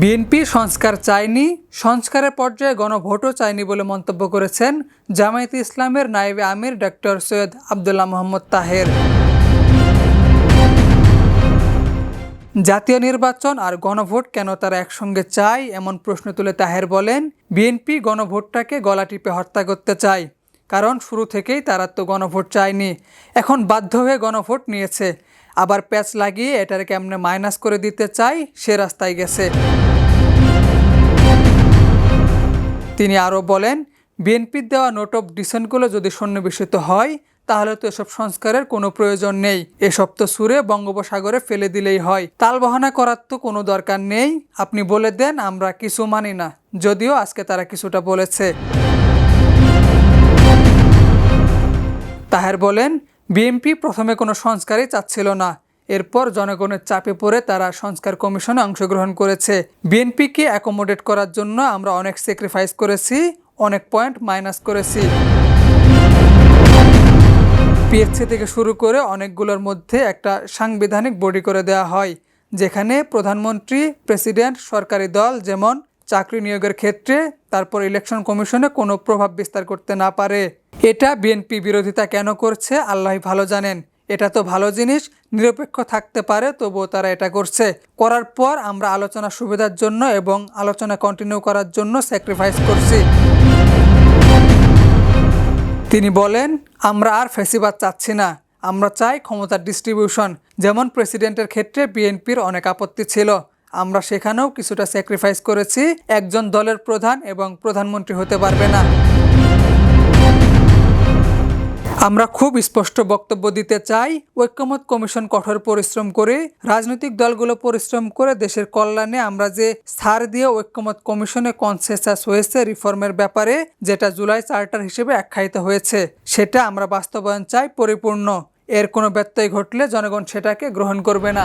BNP সংস্কার চায়নি, সংস্কারের পর্যায়ে গণভোটও চায়নি বলে মন্তব্য করেছেন জামায়াতে ইসলামের নায়েবে আমির ডক্টর সৈয়দ আবদুল্লাহ মোহাম্মদ তাহের। জাতীয় নির্বাচন আর গণভোট কেন তারা একসঙ্গে চায়, এমন প্রশ্ন তুলে তাহের বলেন, বিএনপি গণভোটটাকে গলা টিপে হত্যা করতে চায়, কারণ শুরু থেকেই তারা তো গণভোট চায়নি। এখন বাধ্য হয়ে গণভোট নিয়েছে। আবার প্যাচ লাগিয়ে এটার কেমনে মাইনাস করে দিতে চাই, সে রাস্তায় গেছে। তিনি আরও বলেন, বিএনপির দেওয়া নোট অফ ডিসেন্টগুলো যদি সন্নিবেশিত হয়, তাহলে তো এসব সংস্কারের কোনো প্রয়োজন নেই। এসব তো সুরে বঙ্গোপসাগরে ফেলে দিলেই হয়। তালবাহানা করার তো কোনো দরকার নেই। আপনি বলে দেন, আমরা কিছু মানি না। যদিও আজকে তারা কিছুটা বলেছে। তাহের বলেন বিএনপি প্রথমে কোনো সংস্কারই চাচ্ছিল না। এরপর জনগণের চাপে পড়ে তারা সংস্কার কমিশনে অংশগ্রহণ করেছে। বিএনপিকে অ্যাকোমোডেট করার জন্য আমরা অনেক স্যাক্রিফাইস করেছি, অনেক পয়েন্ট মাইনাস করেছি। পিএসসি থেকে শুরু করে অনেকগুলোর মধ্যে একটা সাংবিধানিক বডি করে দেওয়া হয়, যেখানে প্রধানমন্ত্রী, প্রেসিডেন্ট, সরকারি দল যেমন চাকরি নিয়োগের ক্ষেত্রে তারপর ইলেকশন কমিশনে কোনো প্রভাব বিস্তার করতে না পারে। এটা বিএনপি বিরোধিতা কেন করছে? আল্লাহ ভালো জানেন। এটা তো ভালো জিনিস, নিরপেক্ষ থাকতে পারে, তবুও তারা এটা করছে। করার পর আমরা আলোচনা সুবিধার জন্য এবং আলোচনা কন্টিনিউ করার জন্য স্যাক্রিফাইস করছি। তিনি বলেন, আমরা আর ফেসিবাদ চাচ্ছি না। আমরা চাই ক্ষমতার ডিস্ট্রিবিউশন যেমন প্রেসিডেন্টের ক্ষেত্রে বিএনপির অনেক আপত্তি ছিল। আমরা সেখানেও কিছুটা স্যাক্রিফাইস করেছি। একজন দলের প্রধান এবং প্রধানমন্ত্রী হতে পারবে না। আমরা খুব স্পষ্ট বক্তব্য দিতে চাই, ঐক্যমত কমিশন কঠোর পরিশ্রম করে, রাজনৈতিক দলগুলো পরিশ্রম করে দেশের কল্যাণে আমরা যে ছাড় দিয়ে ঐক্যমত কমিশনে কনসেসাস হয়েছে রিফর্মের ব্যাপারে, যেটা জুলাই চার্টার হিসেবে আখ্যায়িত হয়েছে, সেটা আমরা বাস্তবায়ন চাই পরিপূর্ণ। এর কোনো ব্যত্যয় ঘটলে জনগণ সেটাকে গ্রহণ করবে না।